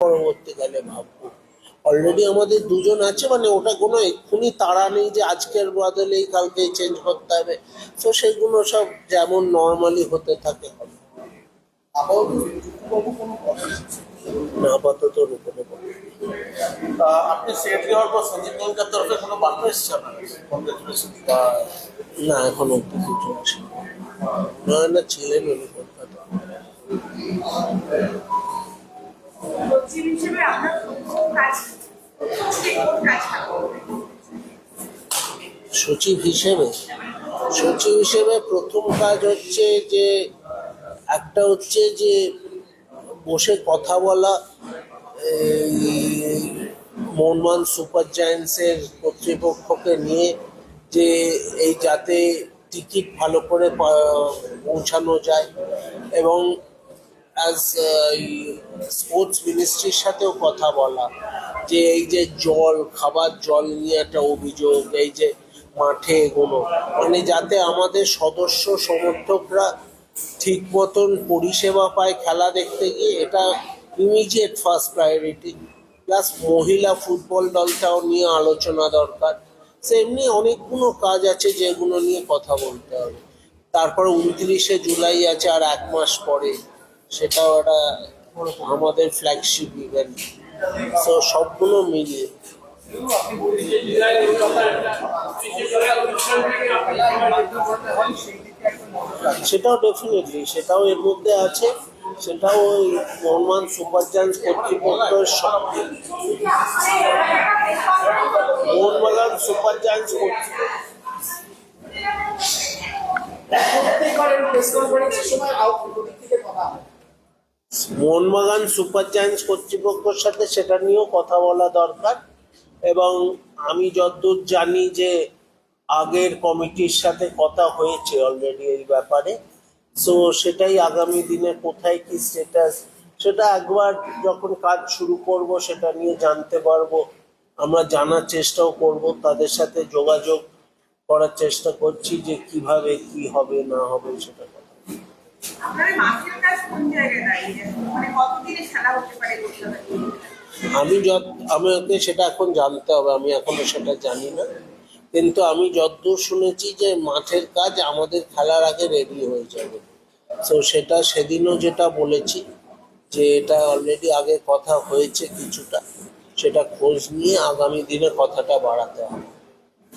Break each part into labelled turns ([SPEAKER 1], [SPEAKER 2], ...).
[SPEAKER 1] পরবর্তীকালে ভাববো। অলরেডি আমাদের দুজন আছে মানে ওটা কোনো এক্ষুনি তাড়া নেই যে আজকের বদলেই কালকে চেঞ্জ করতে হবে। তো সেগুলো সব যেমন নর্মালি হতে থাকে। হবে? না আপাতত
[SPEAKER 2] আপনি সেট দেওয়ার পর সঞ্জীব গোয়েঙ্কার তরফে কোনো বার্তা এসছে আপনার কংগ্রেচুলেশন বা
[SPEAKER 1] না এখন অব্দি কিছু না না ছিলেন উনি কলকাতা।
[SPEAKER 3] সচিব হিসেবে কাজ?
[SPEAKER 1] সচিব হিসেবে সচিব হিসেবে প্রথম কাজ হচ্ছে যে, একটা হচ্ছে যে, বসে কথা বলা মোহনবাগান সুপার জায়ান্টসের কর্তৃপক্ষকে নিয়ে যে, এই যাতে টিকিট ভালো করে পৌঁছানো যায় এবং অ্যাজ স্পোর্টস মিনিস্ট্রির সাথেও কথা বলা, যে এই যে জল, খাবার জল নিয়ে একটা অভিযোগ, এই যে মাঠে এগোনো মানে যাতে আমাদের সদস্য সমর্থকরা ঠিক মতন পরিষেবা পায় খেলা দেখতে গিয়ে, এটা ইমিডিয়েট ফার্স্ট প্রায়োরিটি প্লাস মহিলা ফুটবল দলটাও নিয়ে আলোচনা দরকার। সেমনি অনেকগুলো কাজ আছে যেগুলো নিয়ে কথা বলতে হবে। তারপরে উনত্রিশে জুলাই আছে আর এক মাস পরে সেটাও একটা আমাদের ফ্ল্যাগশিপ ইভেন্ট সো সবগুলো মিলিয়ে। সেটাও ডেফিনেটলি সেটাও এর মধ্যে আছে। সেটাও ওই মোহনমান সুপার জায়ান্টস কর্তৃপক্ষের মোহনবাগান সুপার জায়ান্টস কর্তৃপক্ষ।
[SPEAKER 2] প্রেস কনফারেন্সের সময় আউটপুট থেকে কথা
[SPEAKER 1] মোহনবাগান সুপার জায়ান্টস কর্তৃপক্ষের সাথে সেটা নিয়েও কথা বলা দরকার। এবং আমি যতদূর জানি যে আগের কমিটির সাথে কথা হয়েছে অলরেডি এই ব্যাপারে। সো সেটাই আগামী দিনে কোথায় কি স্টেটাস সেটা একবার যখন কাজ শুরু করব, সেটা নিয়ে জানতে পারব। আমরা জানার চেষ্টাও করব, তাদের সাথে যোগাযোগ করার চেষ্টা করছি যে কীভাবে কি হবে, না হবে, সেটা আমি যত আমাকে সেটা এখন জানতে হবে, আমি এখনও সেটা জানি না। কিন্তু আমি যতদূর শুনেছি যে মাঠের কাজ আমাদের খেলার আগে রেডি হয়ে যাবে। তো সেটা সেদিনও যেটা বলেছি, যে এটা অলরেডি আগে কথা হয়েছে কিছুটা। সেটা খোঁজ নিয়ে আগামী দিনে কথাটা বাড়াতে হবে।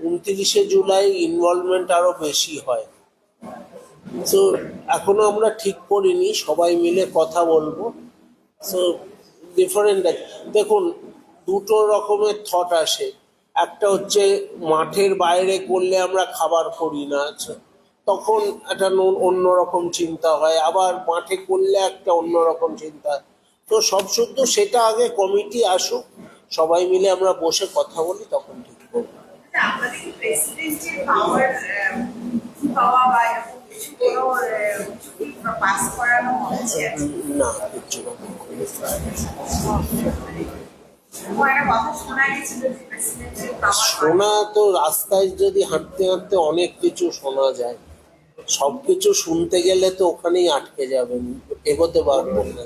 [SPEAKER 1] উনত্রিশে জুলাই ইনভলভমেন্ট আরও বেশি হয়। তো এখনও আমরা ঠিক করিনি, সবাই মিলে কথা বলব। সো ডিফারেন্ট দেখুন, দুটো রকমের থট আসে। একটা হচ্ছে, মাঠের বাইরে করলে আমরা খাবার করি না আচ্ছা। তখন একটা অন্যরকম চিন্তা হয়, আবার মাঠে করলে একটা অন্যরকম চিন্তা। তো সব শুদ্ধ সেটা আগে কমিটি আসুক, সবাই মিলে আমরা বসে কথা বলি, তখন ঠিক। করব
[SPEAKER 3] আপনাদের কি প্রেসিডেন্টের পাওয়ার পাওয়া বা এরকম কিছু কোনো পাস করানো হচ্ছে
[SPEAKER 1] না কিচ্ছু না
[SPEAKER 3] এরকম একটা কথা শোনা
[SPEAKER 1] তো রাস্তায় যদি হাঁটতে হাঁটতে অনেক কিছু শোনা যায় সবকিছু শুনতে গেলে তো ওখানেই আটকে যাবেন এগোতে পারবেন না।